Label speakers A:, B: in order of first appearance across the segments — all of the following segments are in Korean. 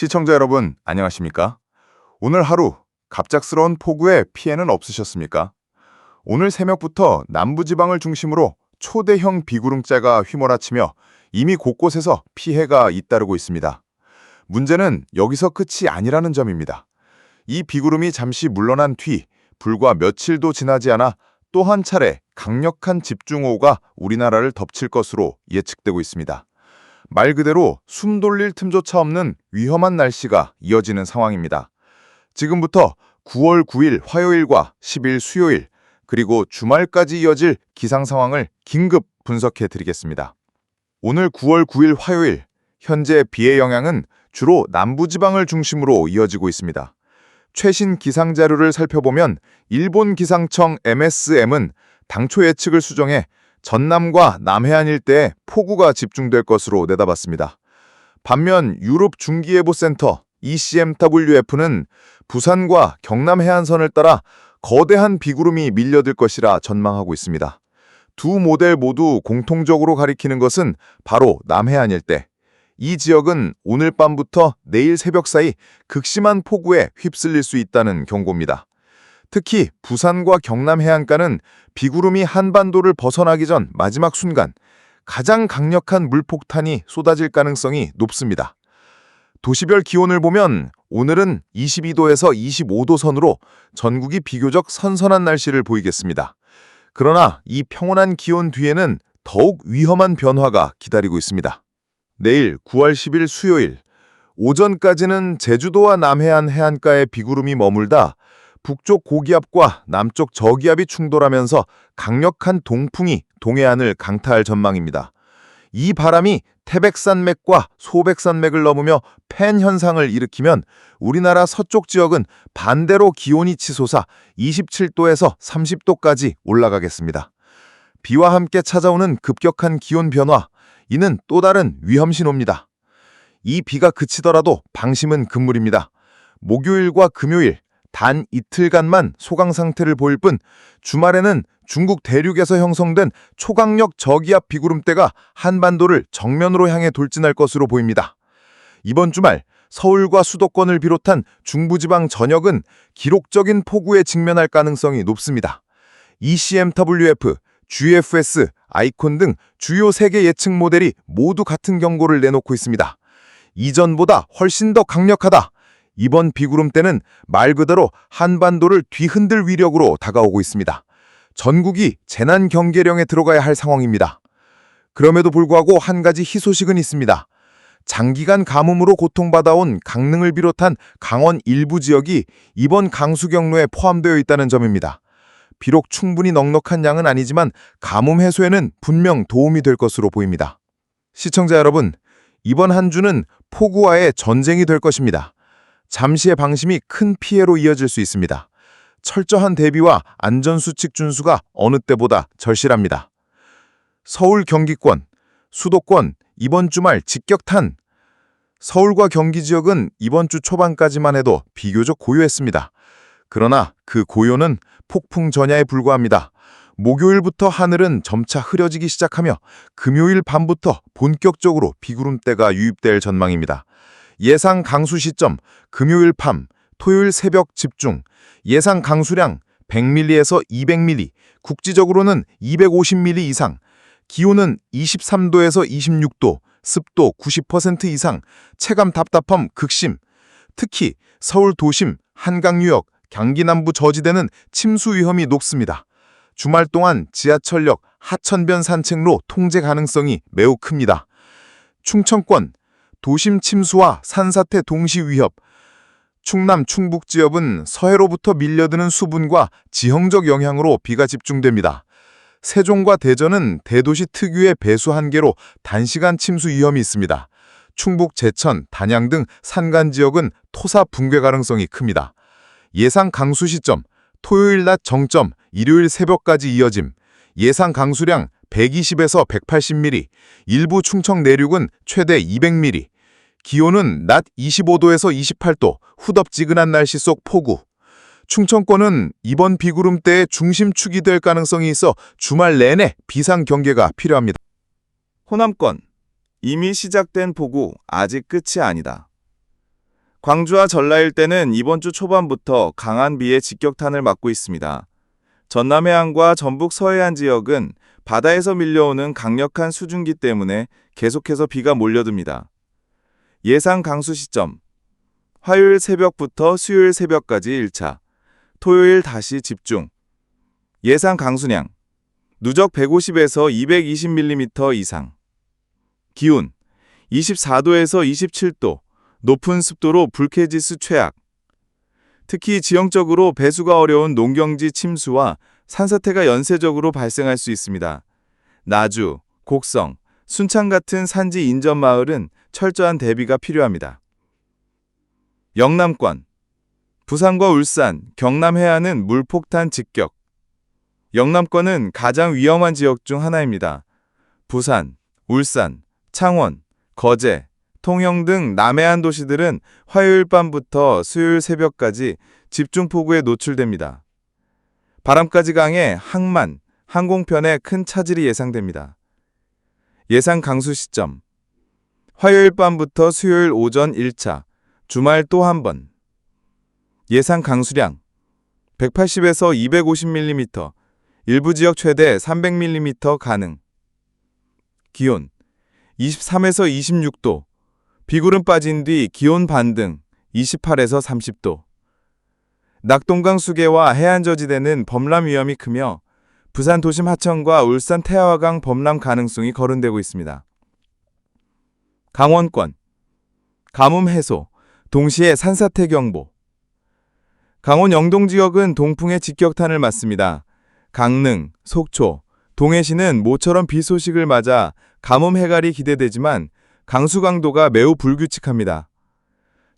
A: 시청자 여러분, 안녕하십니까? 오늘 하루 갑작스러운 폭우에 피해는 없으셨습니까? 오늘 새벽부터 남부지방을 중심으로 초대형 비구름자가 휘몰아치며 이미 곳곳에서 피해가 잇따르고 있습니다. 문제는 여기서 끝이 아니라는 점입니다. 이 비구름이 잠시 물러난 뒤 불과 며칠도 지나지 않아 또 한 차례 강력한 집중호우가 우리나라를 덮칠 것으로 예측되고 있습니다. 말 그대로 숨 돌릴 틈조차 없는 위험한 날씨가 이어지는 상황입니다. 지금부터 9월 9일 화요일과 10일 수요일 그리고 주말까지 이어질 기상 상황을 긴급 분석해 드리겠습니다. 오늘 9월 9일 화요일 현재 비의 영향은 주로 남부지방을 중심으로 이어지고 있습니다. 최신 기상 자료를 살펴보면 일본 기상청 MSM은 당초 예측을 수정해 전남과 남해안 일대에 폭우가 집중될 것으로 내다봤습니다. 반면 유럽 중기예보센터 ECMWF는 부산과 경남 해안선을 따라 거대한 비구름이 밀려들 것이라 전망하고 있습니다. 두 모델 모두 공통적으로 가리키는 것은 바로 남해안 일대. 이 지역은 오늘 밤부터 내일 새벽 사이 극심한 폭우에 휩쓸릴 수 있다는 경고입니다. 특히 부산과 경남 해안가는 비구름이 한반도를 벗어나기 전 마지막 순간 가장 강력한 물폭탄이 쏟아질 가능성이 높습니다. 도시별 기온을 보면 오늘은 22도에서 25도 선으로 전국이 비교적 선선한 날씨를 보이겠습니다. 그러나 이 평온한 기온 뒤에는 더욱 위험한 변화가 기다리고 있습니다. 내일 9월 10일 수요일 오전까지는 제주도와 남해안 해안가에 비구름이 머물다 북쪽 고기압과 남쪽 저기압이 충돌하면서 강력한 동풍이 동해안을 강타할 전망입니다. 이 바람이 태백산맥과 소백산맥을 넘으며 팬 현상을 일으키면 우리나라 서쪽 지역은 반대로 기온이 치솟아 27도에서 30도까지 올라가겠습니다. 비와 함께 찾아오는 급격한 기온 변화, 이는 또 다른 위험 신호입니다. 이 비가 그치더라도 방심은 금물입니다. 목요일과 금요일, 단 이틀간만 소강 상태를 보일 뿐 주말에는 중국 대륙에서 형성된 초강력 저기압 비구름대가 한반도를 정면으로 향해 돌진할 것으로 보입니다. 이번 주말 서울과 수도권을 비롯한 중부지방 전역은 기록적인 폭우에 직면할 가능성이 높습니다. ECMWF, GFS, 아이콘 등 주요 세계 예측 모델이 모두 같은 경고를 내놓고 있습니다. 이전보다 훨씬 더 강력하다. 이번 비구름 때는 말 그대로 한반도를 뒤흔들 위력으로 다가오고 있습니다. 전국이 재난 경계령에 들어가야 할 상황입니다. 그럼에도 불구하고 한 가지 희소식은 있습니다. 장기간 가뭄으로 고통받아온 강릉을 비롯한 강원 일부 지역이 이번 강수 경로에 포함되어 있다는 점입니다. 비록 충분히 넉넉한 양은 아니지만 가뭄 해소에는 분명 도움이 될 것으로 보입니다. 시청자 여러분, 이번 한 주는 폭우와의 전쟁이 될 것입니다. 잠시의 방심이 큰 피해로 이어질 수 있습니다. 철저한 대비와 안전수칙 준수가 어느 때보다 절실합니다. 서울 경기권, 수도권 이번 주말 직격탄. 서울과 경기 지역은 이번 주 초반까지만 해도 비교적 고요했습니다. 그러나 그 고요는 폭풍 전야에 불과합니다. 목요일부터 하늘은 점차 흐려지기 시작하며 금요일 밤부터 본격적으로 비구름대가 유입될 전망입니다. 예상 강수 시점 금요일 밤, 토요일 새벽 집중, 예상 강수량 100mm에서 200mm, 국지적으로는 250mm 이상, 기온은 23도에서 26도, 습도 90% 이상, 체감 답답함 극심. 특히 서울 도심, 한강 유역, 경기 남부 저지대는 침수 위험이 높습니다. 주말 동안 지하철역, 하천변 산책로 통제 가능성이 매우 큽니다. 충청권, 도심 침수와 산사태 동시 위협. 충남 충북 지역은 서해로부터 밀려드는 수분과 지형적 영향으로 비가 집중됩니다. 세종과 대전은 대도시 특유의 배수 한계로 단시간 침수 위험이 있습니다. 충북 제천, 단양 등 산간 지역은 토사 붕괴 가능성이 큽니다. 예상 강수 시점, 토요일 낮 정점, 일요일 새벽까지 이어짐, 예상 강수량 120에서 180mm, 일부 충청 내륙은 최대 200mm, 기온은 낮 25도에서 28도, 후덥지근한 날씨 속 폭우. 충청권은 이번 비구름 때의 중심축이 될 가능성이 있어 주말 내내 비상 경계가 필요합니다.
B: 호남권 이미 시작된 폭우 아직 끝이 아니다. 광주와 전라 일대는 이번 주 초반부터 강한 비의 직격탄을 맞고 있습니다. 전남 해안과 전북 서해안 지역은 바다에서 밀려오는 강력한 수증기 때문에 계속해서 비가 몰려듭니다. 예상 강수 시점 화요일 새벽부터 수요일 새벽까지 1차, 토요일 다시 집중. 예상 강수량 누적 150에서 220mm 이상. 기온 24도에서 27도, 높은 습도로 불쾌지수 최악. 특히 지형적으로 배수가 어려운 농경지 침수와 산사태가 연쇄적으로 발생할 수 있습니다. 나주, 곡성, 순창 같은 산지 인접 마을은 철저한 대비가 필요합니다. 영남권 부산과 울산, 경남 해안은 물폭탄 직격. 영남권은 가장 위험한 지역 중 하나입니다. 부산, 울산, 창원, 거제, 통영 등 남해안 도시들은 화요일 밤부터 수요일 새벽까지 집중폭우에 노출됩니다. 바람까지 강해 항만, 항공편에 큰 차질이 예상됩니다. 예상 강수 시점 화요일 밤부터 수요일 오전 1차, 주말 또 한 번. 예상 강수량 180에서 250mm, 일부 지역 최대 300mm 가능. 기온 23에서 26도, 비구름 빠진 뒤 기온 반등 28에서 30도. 낙동강 수계와 해안 저지대는 범람 위험이 크며 부산 도심 하천과 울산 태화강 범람 가능성이 거론되고 있습니다. 강원권 가뭄 해소, 동시에 산사태 경보. 강원 영동 지역은 동풍의 직격탄을 맞습니다. 강릉, 속초, 동해시는 모처럼 비 소식을 맞아 가뭄 해갈이 기대되지만 강수 강도가 매우 불규칙합니다.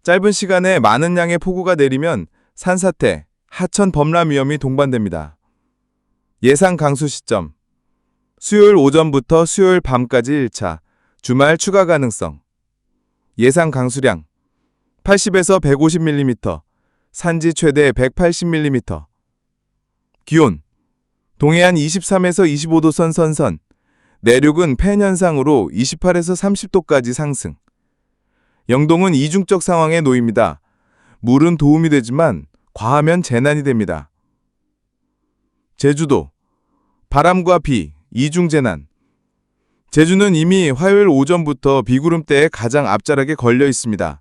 B: 짧은 시간에 많은 양의 폭우가 내리면 산사태, 하천 범람 위험이 동반됩니다. 예상 강수 시점 수요일 오전부터 수요일 밤까지 1차, 주말 추가 가능성 예상 강수량 80에서 150mm, 산지 최대 180mm 기온 동해안 23에서 25도 선 선선, 내륙은 팬 현상으로 28에서 30도까지 상승. 영동은 이중적 상황에 놓입니다. 물은 도움이 되지만 과하면 재난이 됩니다. 제주도 바람과 비, 이중 재난. 제주는 이미 화요일 오전부터 비구름대에 가장 앞자락에 걸려 있습니다.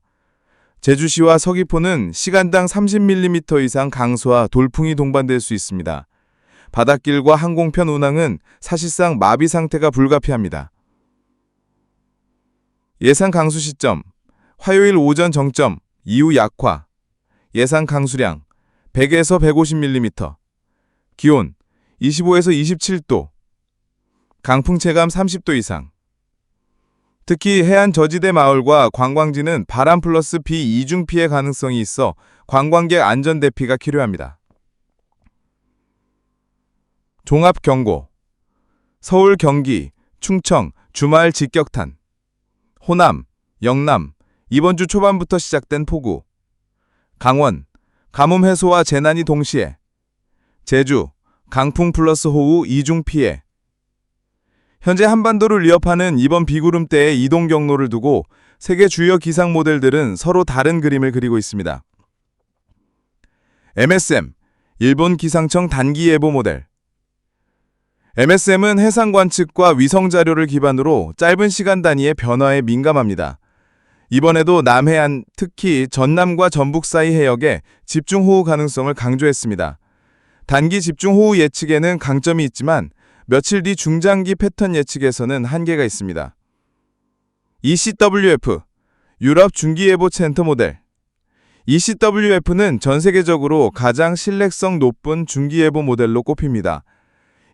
B: 제주시와 서귀포는 시간당 30mm 이상 강수와 돌풍이 동반될 수 있습니다. 바닷길과 항공편 운항은 사실상 마비 상태가 불가피합니다. 예상 강수 시점 화요일 오전 정점 이후 약화 예상 강수량 100에서 150mm 기온 25에서 27도 강풍 체감 30도 이상 특히 해안 저지대 마을과 관광지는 바람 플러스 비 이중 피해 가능성이 있어 관광객 안전 대피가 필요합니다. 종합 경고. 서울, 경기, 충청, 주말 직격탄. 호남, 영남, 이번 주 초반부터 시작된 폭우. 강원, 가뭄 해소와 재난이 동시에. 제주, 강풍 플러스 호우 이중 피해. 현재 한반도를 위협하는 이번 비구름대의 이동 경로를 두고 세계 주요 기상 모델들은 서로 다른 그림을 그리고 있습니다. MSM, 일본 기상청 단기 예보 모델. MSM은 해상 관측과 위성 자료를 기반으로 짧은 시간 단위의 변화에 민감합니다. 이번에도 남해안, 특히 전남과 전북 사이 해역에 집중호우 가능성을 강조했습니다. 단기 집중호우 예측에는 강점이 있지만 며칠 뒤 중장기 패턴 예측에서는 한계가 있습니다. ECWF, 유럽 중기예보 센터 모델 ECWF는 전 세계적으로 가장 신뢰성 높은 중기예보 모델로 꼽힙니다.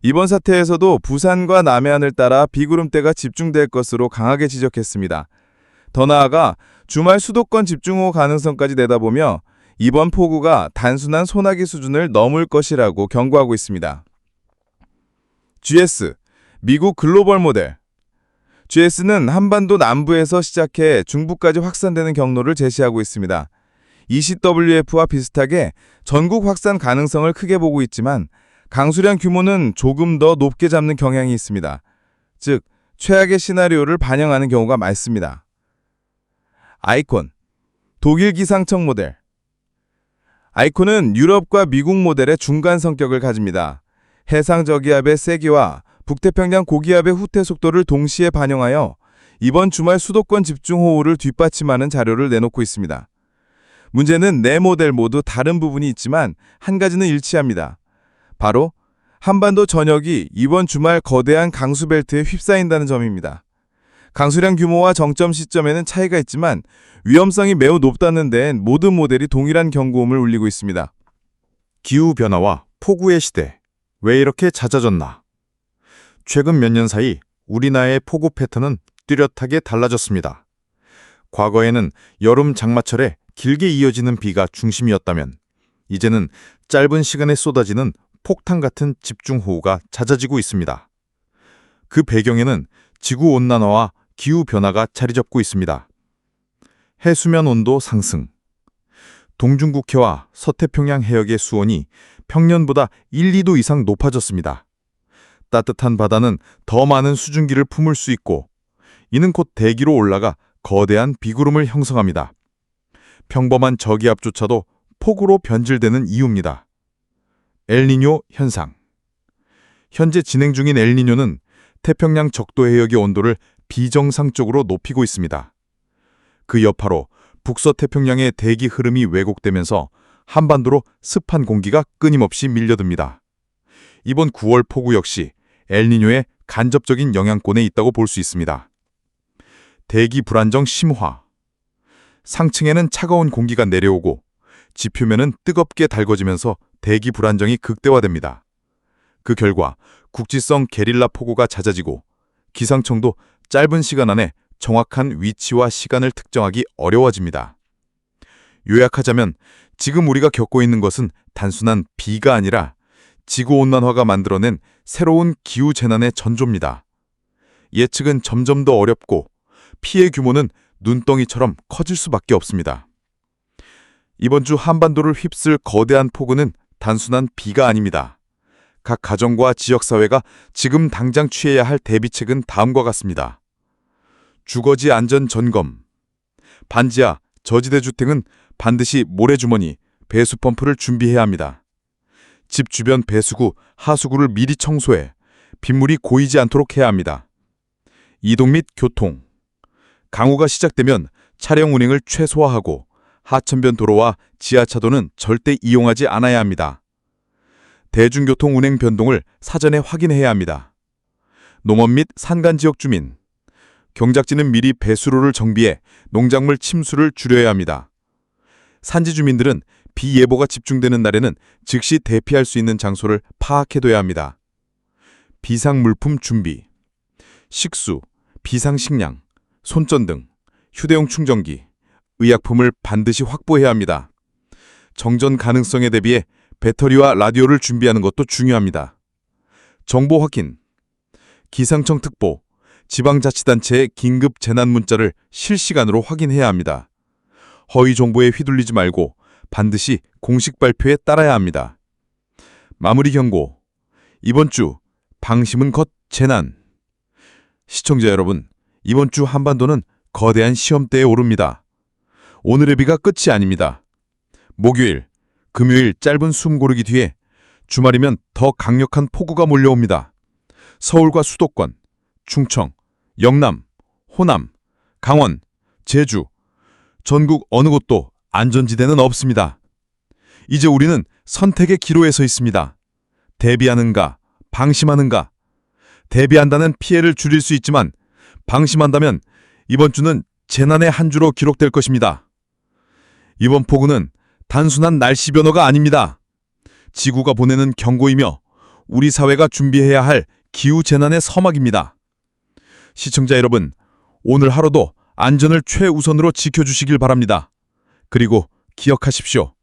B: 이번 사태에서도 부산과 남해안을 따라 비구름대가 집중될 것으로 강하게 지적했습니다. 더 나아가 주말 수도권 집중호우 가능성까지 내다보며 이번 폭우가 단순한 소나기 수준을 넘을 것이라고 경고하고 있습니다. GS, 미국 글로벌 모델 GS는 한반도 남부에서 시작해 중부까지 확산되는 경로를 제시하고 있습니다. ECWF와 비슷하게 전국 확산 가능성을 크게 보고 있지만 강수량 규모는 조금 더 높게 잡는 경향이 있습니다. 즉, 최악의 시나리오를 반영하는 경우가 많습니다. 아이콘 독일 기상청 모델. 아이콘은 유럽과 미국 모델의 중간 성격을 가집니다. 해상 저기압의 세기와 북태평양 고기압의 후퇴 속도를 동시에 반영하여 이번 주말 수도권 집중호우를 뒷받침하는 자료를 내놓고 있습니다. 문제는 네 모델 모두 다른 부분이 있지만 한 가지는 일치합니다. 바로 한반도 전역이 이번 주말 거대한 강수 벨트에 휩싸인다는 점입니다. 강수량 규모와 정점 시점에는 차이가 있지만 위험성이 매우 높다는 데엔 모든 모델이 동일한 경고음을 울리고 있습니다.
A: 기후변화와 폭우의 시대. 왜 이렇게 잦아졌나? 최근 몇 년 사이 우리나라의 폭우 패턴은 뚜렷하게 달라졌습니다. 과거에는 여름 장마철에 길게 이어지는 비가 중심이었다면 이제는 짧은 시간에 쏟아지는 폭탄 같은 집중호우가 잦아지고 있습니다. 그 배경에는 지구온난화와 기후변화가 자리 잡고 있습니다. 해수면 온도 상승, 동중국해와 서태평양 해역의 수온이 평년보다 1, 2도 이상 높아졌습니다. 따뜻한 바다는 더 많은 수증기를 품을 수 있고 이는 곧 대기로 올라가 거대한 비구름을 형성합니다. 평범한 저기압조차도 폭우로 변질되는 이유입니다. 엘니뇨 현상 현재 진행 중인 엘니뇨는 태평양 적도 해역의 온도를 비정상적으로 높이고 있습니다. 그 여파로 북서태평양의 대기 흐름이 왜곡되면서 한반도로 습한 공기가 끊임없이 밀려듭니다. 이번 9월 폭우 역시 엘니뇨의 간접적인 영향권에 있다고 볼 수 있습니다. 대기 불안정 심화 상층에는 차가운 공기가 내려오고 지표면은 뜨겁게 달궈지면서 대기 불안정이 극대화됩니다. 그 결과 국지성 게릴라 폭우가 잦아지고 기상청도 짧은 시간 안에 정확한 위치와 시간을 특정하기 어려워집니다. 요약하자면 지금 우리가 겪고 있는 것은 단순한 비가 아니라 지구온난화가 만들어낸 새로운 기후재난의 전조입니다. 예측은 점점 더 어렵고 피해 규모는 눈덩이처럼 커질 수밖에 없습니다. 이번 주 한반도를 휩쓸 거대한 폭우는 단순한 비가 아닙니다. 각 가정과 지역사회가 지금 당장 취해야 할 대비책은 다음과 같습니다. 주거지 안전 점검. 반지하, 저지대 주택은 반드시 모래주머니, 배수펌프를 준비해야 합니다. 집 주변 배수구, 하수구를 미리 청소해 빗물이 고이지 않도록 해야 합니다. 이동 및 교통. 강우가 시작되면 차량 운행을 최소화하고 하천변 도로와 지하차도는 절대 이용하지 않아야 합니다. 대중교통 운행 변동을 사전에 확인해야 합니다. 농업 및 산간 지역 주민. 경작지는 미리 배수로를 정비해 농작물 침수를 줄여야 합니다. 산지 주민들은 비 예보가 집중되는 날에는 즉시 대피할 수 있는 장소를 파악해둬야 합니다. 비상 물품 준비. 식수, 비상 식량, 손전등, 휴대용 충전기, 의약품을 반드시 확보해야 합니다. 정전 가능성에 대비해 배터리와 라디오를 준비하는 것도 중요합니다. 정보 확인. 기상청 특보, 지방자치단체의 긴급 재난 문자를 실시간으로 확인해야 합니다. 허위 정보에 휘둘리지 말고 반드시 공식 발표에 따라야 합니다. 마무리 경고. 이번 주 방심은 겉 재난. 시청자 여러분, 이번 주 한반도는 거대한 시험대에 오릅니다. 오늘의 비가 끝이 아닙니다. 목요일, 금요일 짧은 숨 고르기 뒤에 주말이면 더 강력한 폭우가 몰려옵니다. 서울과 수도권, 충청, 영남, 호남, 강원, 제주, 전국 어느 곳도 안전지대는 없습니다. 이제 우리는 선택의 기로에 서 있습니다. 대비하는가, 방심하는가. 대비한다는 피해를 줄일 수 있지만 방심한다면 이번 주는 재난의 한 주로 기록될 것입니다. 이번 폭우는 단순한 날씨 변화가 아닙니다. 지구가 보내는 경고이며 우리 사회가 준비해야 할 기후 재난의 서막입니다. 시청자 여러분, 오늘 하루도 안전을 최우선으로 지켜주시길 바랍니다. 그리고 기억하십시오.